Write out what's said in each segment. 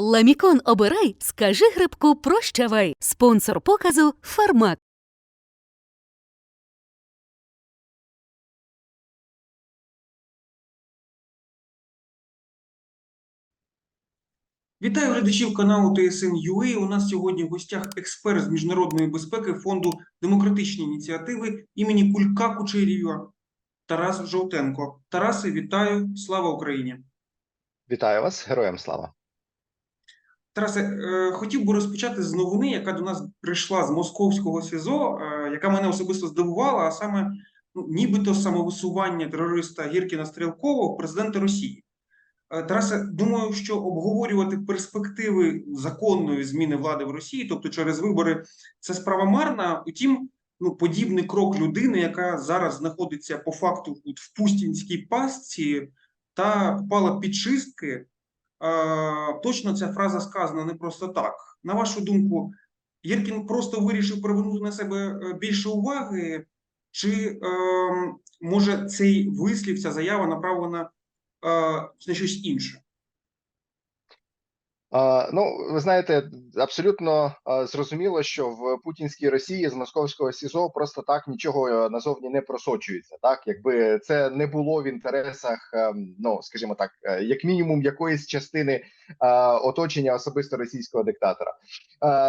Ламікон обирай, скажи грибку прощавай. Спонсор показу Фармак. Вітаю глядачів каналу ТСН UA. У нас сьогодні в гостях експерт з міжнародної безпеки фонду демократичні ініціативи імені Кулька Кучерєва Тарас Жовтенко. Тарасе, вітаю! Слава Україні! Вітаю вас, героям слава. Тарасе, е, хотів би розпочати з новини, яка до нас прийшла з московського СІЗО, е, яка мене особисто здивувала, а саме ну, нібито самовисування терориста Гіркіна Стрілкова в президента Росії. Е, Тарасе, думаю, що обговорювати перспективи законної зміни влади в Росії, тобто через вибори, це справа марна. Утім, ну подібний крок людини, яка зараз знаходиться по факту в пустінській пастці та попала під чистки. Точно ця фраза сказана не просто так. На вашу думку, Єркін просто вирішив привернути на себе е, більше уваги, чи е, може цей вислів, ця заява направлена е, на щось інше? Ну, ви знаєте, абсолютно зрозуміло, що в путінській Росії з московського СІЗО просто так нічого е, назовні не просочується. Так, якби це не було в інтересах, ем, ну скажімо так, е, як мінімум якоїсь частини оточення особисто російського диктатора.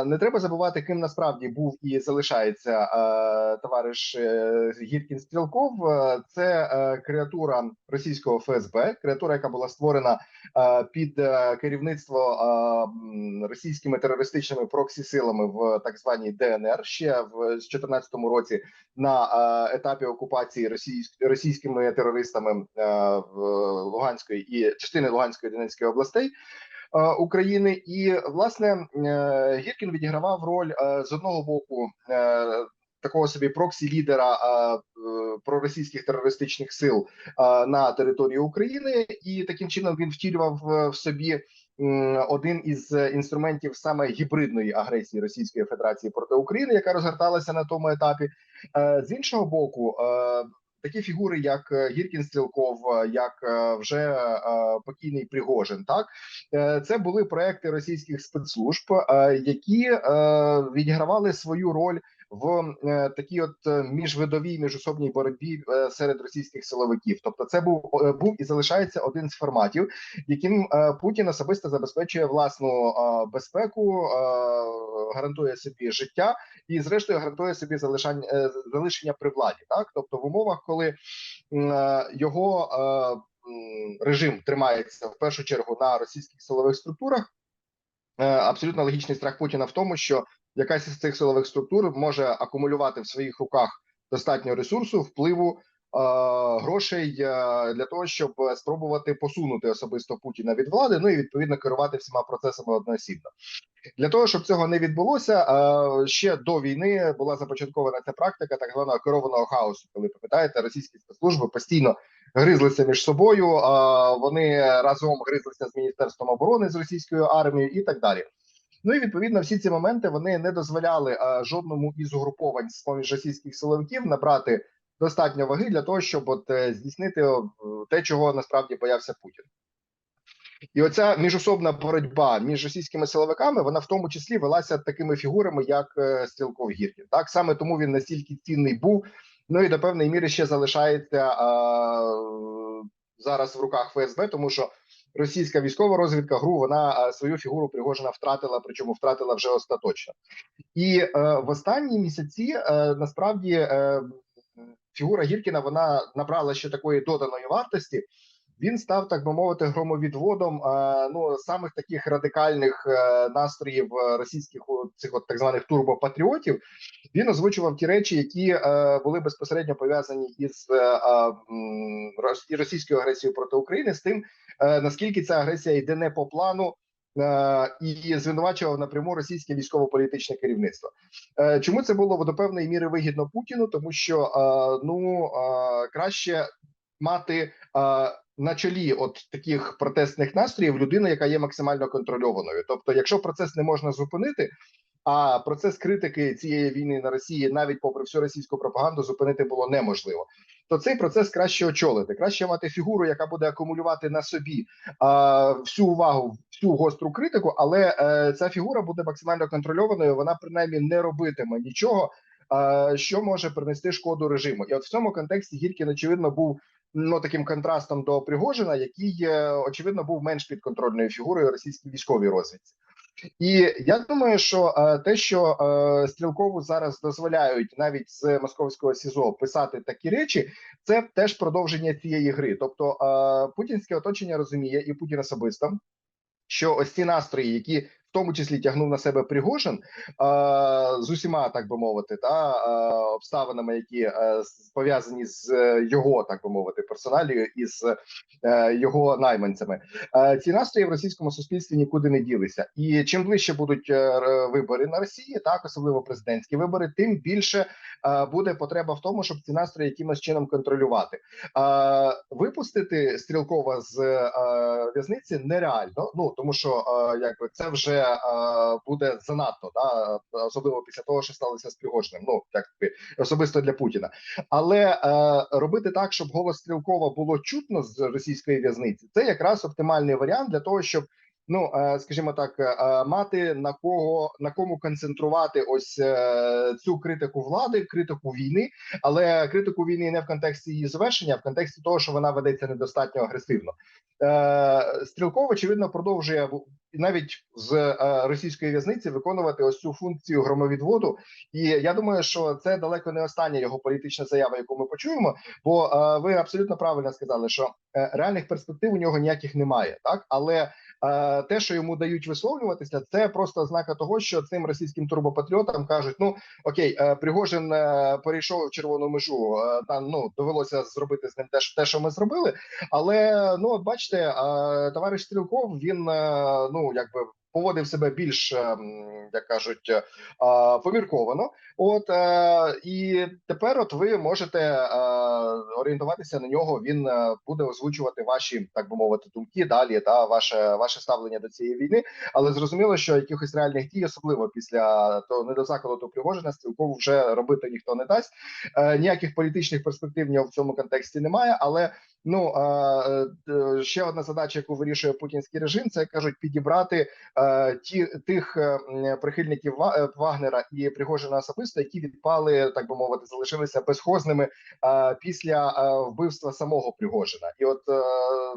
Не треба забувати, ким насправді був і залишається товариш е, Гіркін Стрілков. Е, Це е, креатура російського ФСБ, креатура, яка була створена е, під е, керівництво е, російськими терористичними проксі-силами в так званій ДНР ще в 2014 році на е, етапі окупації російсь- російськими терористами е, в Луганської і частини Луганської Донецької областей. е, України і власне Гіркін відігравав роль з одного боку такого собі проксі-лідера е, е, проросійських терористичних сил на території України, і таким чином він втілював в собі один із е, інструментів саме гібридної агресії Російської Федерації проти України, яка розгорталася на тому етапі. Е, З іншого боку, е, такі фігури, як Гіркін Стрілков, як вже покійний Пригожин, так це були проекти російських спецслужб, які відігравали свою роль в е, такій от е, міжвидовій міжособній боротьбі е, серед російських силовиків. Тобто, це був був і залишається один з форматів, яким Путін особисто забезпечує власну безпеку, гарантує собі життя і, зрештою, гарантує собі залишання залишення при владі. Так, тобто, в умовах, коли його режим тримається в першу чергу на російських силових структурах. Абсолютно логічний страх Путіна в тому, що якась із цих силових структур може акумулювати в своїх руках достатньо ресурсу, впливу е, грошей е, для того, щоб спробувати посунути особисто Путіна від влади, ну і відповідно керувати всіма процесами одноосібно. Для того щоб цього не відбулося, е, ще до війни була започаткована ця практика так званого керованого хаосу. Коли пам'ятаєте, російські спецслужби постійно гризлися між собою. Вони разом гризлися з міністерством оборони з російською армією і так далі. Ну і відповідно всі ці моменти вони не дозволяли а, жодному із угруповань з поміж російських силовиків набрати достатньо ваги для того, щоб от е, здійснити е, те, чого насправді боявся Путін. І оця міжособна боротьба між російськими силовиками, вона в тому числі велася такими фігурами, як е, Стрілков Гіркін. Так саме тому він настільки цінний був. Ну і до певної міри ще залишається а, зараз в руках ФСБ, тому що російська військова розвідка ГРУ вона свою фігуру Пригожина втратила, причому втратила вже остаточно. І е, в останні місяці е, насправді е, фігура Гіркіна вона набрала ще такої доданої вартості. Він став, так би мовити, громовідводом е, ну самих таких радикальних е, настроїв е, російських цих от так званих турбопатріотів. Він озвучував ті речі, які е, були безпосередньо пов'язані із е, е, російською агресією проти України, з тим е, наскільки ця агресія йде не по плану. е, І звинувачував напряму російське військово-політичне керівництво. Е, Чому це було до певної міри вигідно Путіну? Тому що е, ну е, краще мати е, на чолі от таких протестних настроїв людину, яка є максимально контрольованою. Тобто, якщо процес не можна зупинити, а процес критики цієї війни на Росії, навіть попри всю російську пропаганду, зупинити було неможливо. То цей процес краще очолити, краще мати фігуру, яка буде акумулювати на собі а, всю увагу, всю гостру критику, але е, ця фігура буде максимально контрольованою. Вона принаймні не робитиме нічого, а, що може принести шкоду режиму. І от в цьому контексті Гіркін, очевидно, був ну таким контрастом до Пригожина, який е, очевидно був менш підконтрольною фігурою російській військовій розвідці. І я думаю, що е, те, що е, стрілкову зараз дозволяють навіть з московського СІЗО писати такі речі, це теж продовження цієї гри. Тобто е, путінське оточення розуміє, і Путін особисто, що ось ці настрої, які в тому числі тягнув на себе Пригожин з усіма, так би мовити, та обставинами, які е, пов'язані з е, його, так би мовити, персоналією і з е, його найманцями. Ці настрої в російському суспільстві нікуди не ділися. І чим ближче будуть вибори на Росії, так особливо президентські вибори, тим більше буде потреба в тому, щоб ці настрої якимось чином контролювати. Випустити стрілкова з в'язниці нереально. Ну тому що якби це вже е, буде занадто, да особливо після того, що сталося з Пригожним. Ну якби особисто для Путіна. Але е, робити так, щоб голос стрілкова було чутно з російської в'язниці, це якраз оптимальний варіант для того, щоб. Ну, е, скажімо так, е, мати на кого на кому концентрувати ось е, цю критику влади, критику війни, але критику війни не в контексті її завершення, а в контексті того, що вона ведеться недостатньо агресивно. Е, Стрілков, очевидно, продовжує навіть з е, російської в'язниці виконувати ось цю функцію громовідводу. І я думаю, що це далеко не остання його політична заява, яку ми почуємо. Бо е, ви абсолютно правильно сказали, що е, реальних перспектив у нього ніяких немає, так але. Те, що йому дають висловлюватися, це просто ознака того, що цим російським турбопатріотам кажуть: ну окей, е, Пригожин е, перейшов червону межу. е, Там ну довелося зробити з ним те, те, що ми зробили. Але ну от бачите, товариш Стрілков він ну якби поводив себе більш, е, як кажуть, е, помірковано. От е, і тепер, от ви можете орієнтуватися на нього. Він буде озвучувати ваші, так би мовити, думки далі та ваше ваше ставлення до цієї війни. Але зрозуміло, що якихось реальних дій, особливо після того недозаколоту Пригожина, стрілкову вже робити ніхто не дасть. Ніяких політичних перспектив в цьому контексті немає. Але ну ще одна задача, яку вирішує путінський режим, це кажуть підібрати ті тих е, прихильників е, Вагнера і Пригожина особисто, які відпали, так би мовити, залишилися безхозними е, після е, вбивства самого Пригожина. І от е,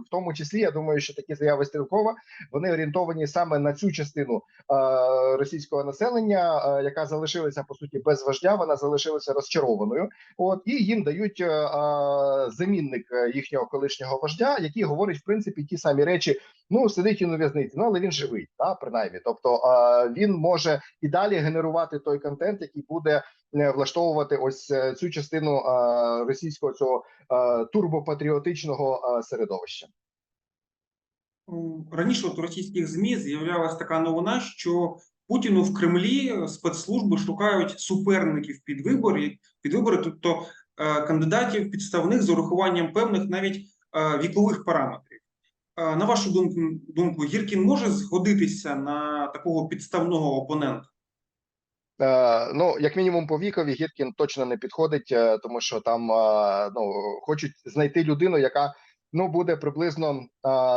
в тому числі я думаю, що такі заяви Стрілкова вони орієнтовані саме на цю частину е, російського населення, е, яка залишилася по суті без вождя. Вона залишилася розчарованою. От і їм дають е, е, замінник е, їхнього колишнього вождя, який говорить в принципі ті самі речі. Ну сидить він у в'язниці, ну але він живий, та принаймні. Тобто він може і далі генерувати той контент, який буде е, влаштовувати ось е, цю частину е, російського цього турбопатріотичного середовища. Раніше от у російських ЗМІ з'являлася така новина, що Путіну в Кремлі спецслужби шукають суперників під вибори, під вибори, тобто кандидатів підставних з урахуванням певних навіть вікових параметрів. На вашу думку, думку, Гіркін може згодитися на такого підставного опонента? Е, ну, як мінімум, по вікові Гіркін точно не підходить, е, тому що там е, ну хочуть знайти людину, яка ну буде приблизно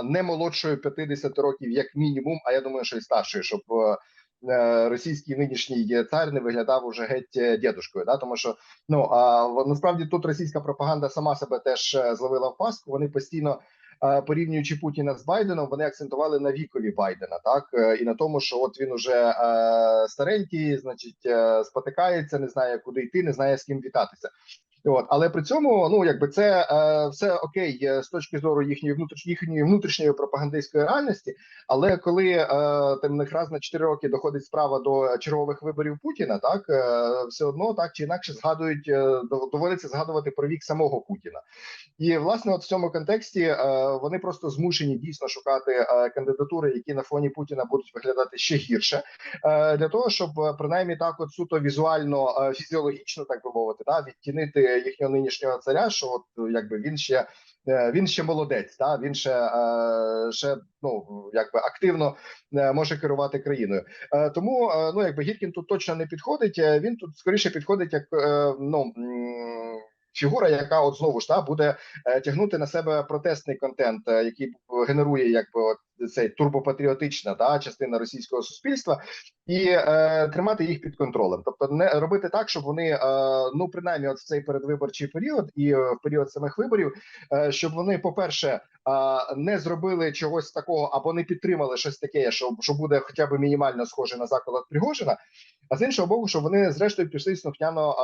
не молодшою 50 років, як мінімум. А я думаю, що і старшою, щоб російський нинішній цар не виглядав уже геть дідушкою. Да? Тому що ну а насправді тут російська пропаганда сама себе теж зловила в паску. Вони постійно. Порівнюючи Путіна з Байденом, вони акцентували на вікові Байдена, так е, і на тому, що от він уже е, старенький, значить, е, спотикається, не знає, куди йти, не знає з ким вітатися. От, але при цьому, ну якби це е, все окей е, з точки зору їхньої внутрішньої їхньої внутрішньої пропагандистської реальності. Але коли е, там них раз на 4 роки доходить справа до чергових виборів Путіна, так е, все одно так чи інакше згадують, е, доводиться згадувати про вік самого Путіна. І власне, от в цьому контексті е, вони просто змушені дійсно шукати е, кандидатури, які на фоні Путіна будуть виглядати ще гірше, е, для того, щоб е, принаймні так, от суто візуально, е, фізіологічно, так би мовити, да, відтінити їхнього нинішнього царя, що от якби він ще. е, Він ще молодець, та він ще, е, ще ну якби активно е, може керувати країною. Е, Тому е, ну якби Гіркін тут точно не підходить. е, Він тут скоріше підходить як е, ну фігура, яка от знову ж та буде е, тягнути на себе протестний контент, е, який генерує якби от цей турбопатріотична та частина російського суспільства, і е, тримати їх під контролем, тобто не робити так, щоб вони е, ну принаймні, от в цей передвиборчий період і е, в період самих виборів, е, щоб вони, по перше, не зробили чогось такого або не підтримали щось таке, що, що буде хоча б мінімально схоже на заклад Пригожина. А з іншого боку, щоб вони зрештою пішли слухняно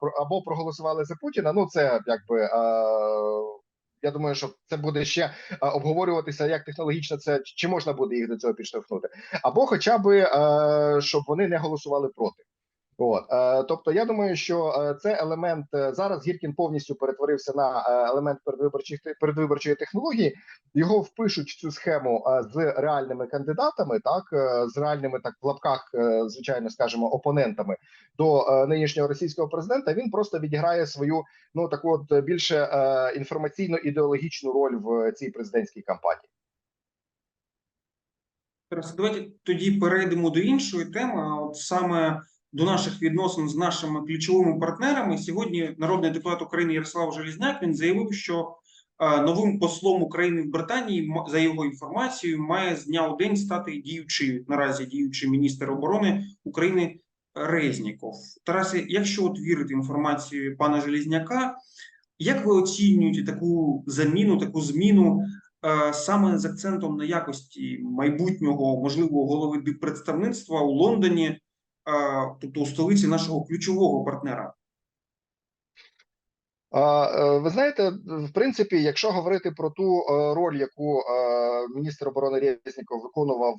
про- або проголосували за Путіна. Ну це якби. А, я думаю, що це буде ще обговорюватися, як технологічно це чи можна буде їх до цього підштовхнути, або хоча б е, щоб вони не голосували проти. От, е, тобто, я думаю, що е, це елемент е, зараз. Гіркін повністю перетворився на елемент передвиборчих передвиборчої технології. Його впишуть в цю схему з реальними кандидатами, так з реальними так в лапках, звичайно, скажімо, опонентами до нинішнього російського президента. Він просто відіграє свою ну таку от більше е, інформаційно-ідеологічну роль в цій президентській кампанії. Давайте тоді перейдемо до іншої теми. От саме до наших відносин з нашими ключовими партнерами. Сьогодні народний депутат України Ярослав Желізняк він заявив, що е, новим послом України в Британії, за його інформацією, має з дня у день стати діючий наразі діючий міністр оборони України Резніков. Тарасе, якщо от вірити інформації пана Желізняка, як ви оцінюєте таку заміну, таку зміну е, саме з акцентом на якості майбутнього можливого голови диппредставництва у Лондоні, тобто у столиці нашого ключового партнера? Е, Ви знаєте, в принципі, якщо говорити про ту е, роль, яку е, міністр оборони Резніков виконував,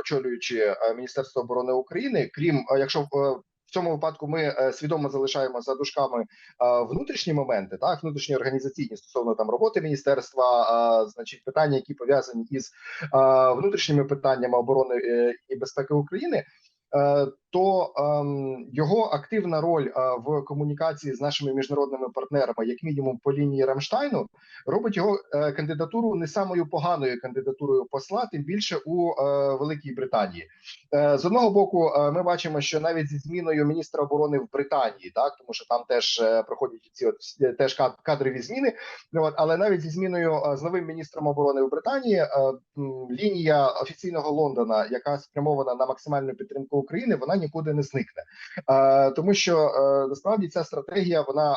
очолюючи Міністерство оборони України, крім якщо в цьому випадку ми свідомо залишаємо за дужками внутрішні моменти, так внутрішні організаційні стосовно там роботи міністерства, значить питання, які пов'язані із внутрішніми питаннями оборони і безпеки України. Е, То ем, його активна роль е, в комунікації з нашими міжнародними партнерами, як мінімум по лінії Рамштайну, робить його е, кандидатуру не самою поганою кандидатурою посла, тим більше у е, Великій Британії. Е, з одного боку, е, ми бачимо, що навіть зі зміною міністра оборони в Британії, так тому що там теж е, проходять ці от теж кадрові зміни. От, але навіть зі зміною е, з новим міністром оборони в Британії е, лінія офіційного Лондона, яка спрямована на максимальну підтримку України, вона нікуди не зникне, е, тому що е, насправді ця стратегія вона е,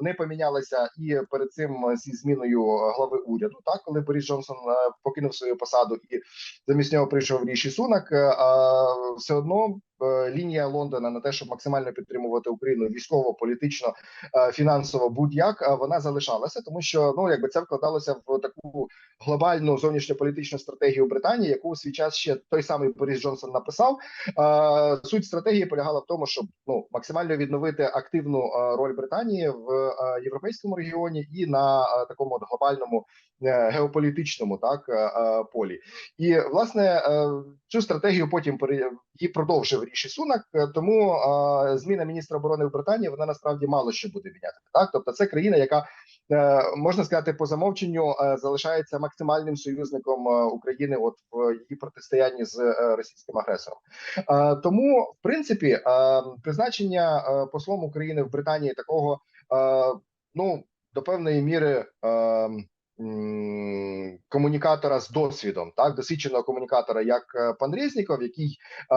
не помінялася і перед цим зі зміною глави уряду. Так, коли Борис Джонсон покинув свою посаду і замість нього прийшов Ріші Сунак, все одно. Е, Лінія Лондона на те, щоб максимально підтримувати Україну військово, політично, е, фінансово, будь-як е, вона залишалася, тому що ну якби це вкладалося в таку глобальну зовнішньополітичну стратегію Британії, яку у свій час ще той самий Борис Джонсон написав. Суть стратегії полягала в тому, щоб ну максимально відновити активну роль Британії в європейському регіоні і на такому глобальному геополітичному так е, е, полі. І власне е, цю стратегію потім її продовжив Ріші Сунак. е, Тому е, зміна міністра оборони в Британії вона насправді мало що буде міняти. Так, тобто це країна, яка е, можна сказати по замовченню е, залишається максимальним союзником е, України, от в її протистоянні з е, російським агресором. Е, Тому, в принципі, е, призначення е, послом України в Британії такого е, ну до певної міри. Е, Комунікатора з досвідом, так досвідченого комунікатора, як е, пан Резніков, який е,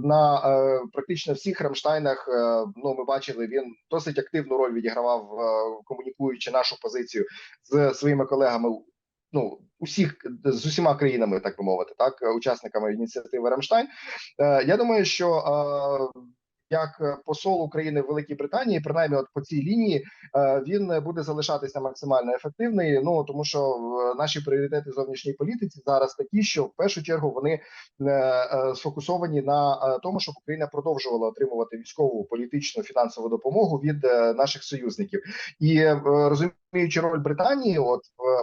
на е, практично всіх Рамштайнах е, ну ми бачили, він досить активну роль відігравав, е, комунікуючи нашу позицію з своїми колегами. Ну, усіх з усіма країнами, так би мовити, так учасниками ініціативи Рамштайн. Е, я думаю, що е, як посол України в Великій Британії, принаймні, от по цій лінії, е, він буде залишатися максимально ефективний. Ну тому що е, наші пріоритети зовнішньої політиці зараз такі, що в першу чергу вони е, е, сфокусовані на е, тому, щоб Україна продовжувала отримувати військову, політичну, фінансову допомогу від е, наших союзників, і е, розуміємо, розуміючи роль Британії, от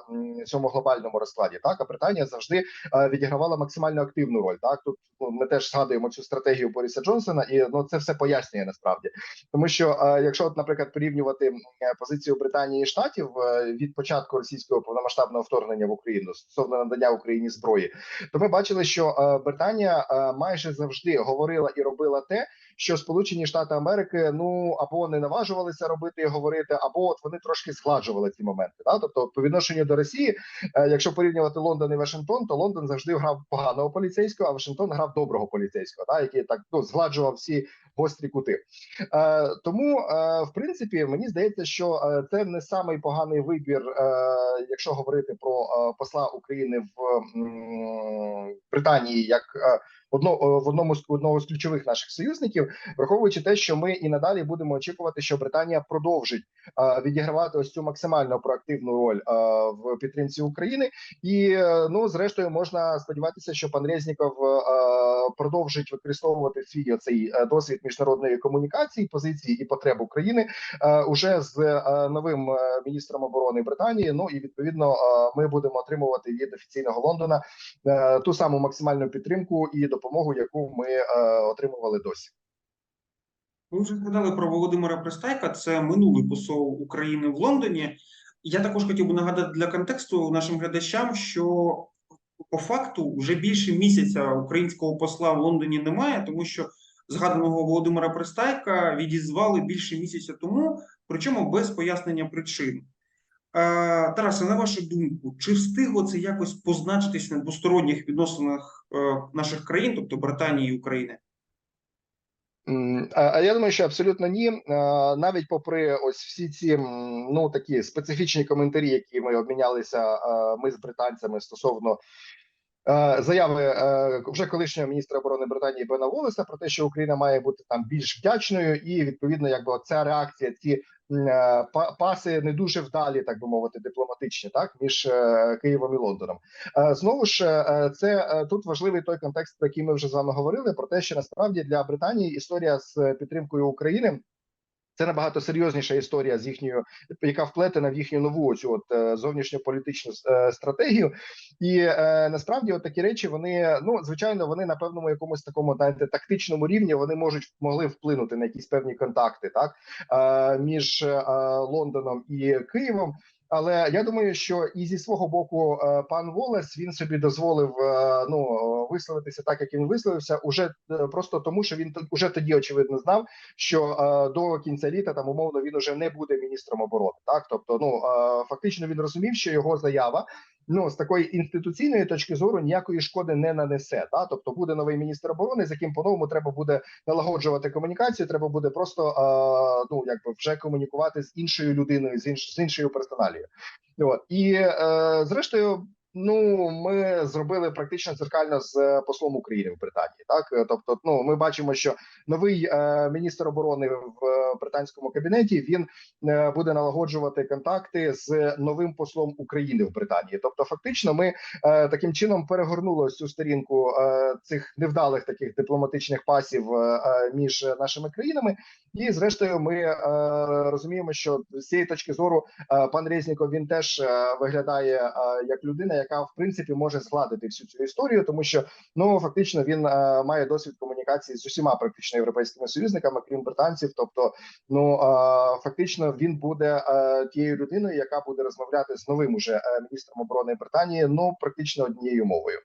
в цьому глобальному розкладі, так а Британія завжди е, відігравала максимально активну роль. Так тут ну, ми теж згадуємо цю стратегію Бориса Джонсона, і ну це все пояснює насправді, тому що е, якщо, от, наприклад, порівнювати позицію Британії і Штатів е, від початку російського повномасштабного вторгнення в Україну стосовно надання Україні зброї, то ми бачили, що Британія майже завжди говорила і робила те, що Сполучені Штати Америки ну або не наважувалися робити і говорити, або от вони трошки згладжували ці моменти. Да? Тобто, по відношенню до Росії, е, якщо порівнювати Лондон і Вашингтон, то Лондон завжди грав поганого поліцейського, а Вашингтон грав доброго поліцейського, да? який так ну згладжував всі гострі кути. Е, тому, е, в принципі, мені здається, що е, це не самий поганий вибір, е, якщо говорити про е, посла України в Британії, як одно е, в одному з одного з ключових наших союзників, враховуючи те, що ми і надалі будемо очікувати, що Британія продовжить е, відігравати ось цю максимально проактивну роль е, в підтримці України, і ну зрештою можна сподіватися, що пан Резніков продовжить використовувати свій оцей досвід міжнародної комунікації, позиції і потреб України уже з новим міністром оборони Британії. Ну і відповідно ми будемо отримувати від офіційного Лондона ту саму максимальну підтримку і допомогу, яку ми е, отримували досі. Ви вже згадали про Володимира Пристайка, це минулий посол України в Лондоні. Я також хотів би нагадати для контексту нашим глядачам, що по факту вже більше місяця українського посла в Лондоні немає, тому що згаданого Володимира Пристайка відізвали більше місяця тому, причому без пояснення причин. Е, Тарасе, на вашу думку, чи встигло це якось позначитись на двосторонніх відносинах е, наших країн, тобто Британії і України? А я думаю, що абсолютно ні. Е, Навіть попри ось всі ці ну такі специфічні коментарі, які ми обмінялися ми з британцями стосовно заяви вже колишнього міністра оборони Британії Бена Волеса про те, що Україна має бути там більш вдячною, і відповідно, якби ця реакція, ці паси не дуже вдалі, так би мовити, дипломатичні, так між е, Києвом і Лондоном. Е, Знову ж е, це е, тут важливий той контекст, про який ми вже з вами говорили, про те, що насправді для Британії історія з підтримкою України. Це набагато серйозніша історія з їхньою, яка вплетена в їхню нову цю от е, зовнішньополітичну е, стратегію. І е, насправді, от такі речі, вони ну звичайно, вони на певному якомусь такому знаєте, тактичному рівні вони можуть могли вплинути на якісь певні контакти, так між Лондоном і Києвом. Але я думаю, що і зі свого боку е, пан Волес він собі дозволив е, ну висловитися так, як він висловився, уже е, просто тому, що він уже тоді очевидно знав, що до кінця літа там умовно він уже не буде міністром оборони. Так, тобто, ну фактично він розумів, що його заява. Ну, з такої інституційної точки зору ніякої шкоди не нанесе. Та тобто буде новий міністр оборони, з яким по-новому треба буде налагоджувати комунікацію. Треба буде просто е, ну якби вже комунікувати з іншою людиною, з інш з іншою персоналією. От і е, зрештою. Ну, ми зробили практично дзеркально з е, послом України в Британії. Так, Е, тобто, ну ми бачимо, що новий е, міністр оборони в е, британському кабінеті він е, буде налагоджувати контакти з новим послом України в Британії. Тобто, фактично, ми е, таким чином перегорнули цю сторінку е, цих невдалих таких дипломатичних пасів е, е, між нашими країнами. І зрештою, ми е, розуміємо, що з цієї точки зору е, пан Резніков він теж е, виглядає е, як людина, яка в принципі може згладити всю цю історію, тому що ну фактично він е, має досвід комунікації з усіма практично європейськими союзниками, крім британців. Тобто, ну е, фактично він буде е, тією людиною, яка буде розмовляти з новим уже е, міністром оборони Британії, ну практично однією мовою.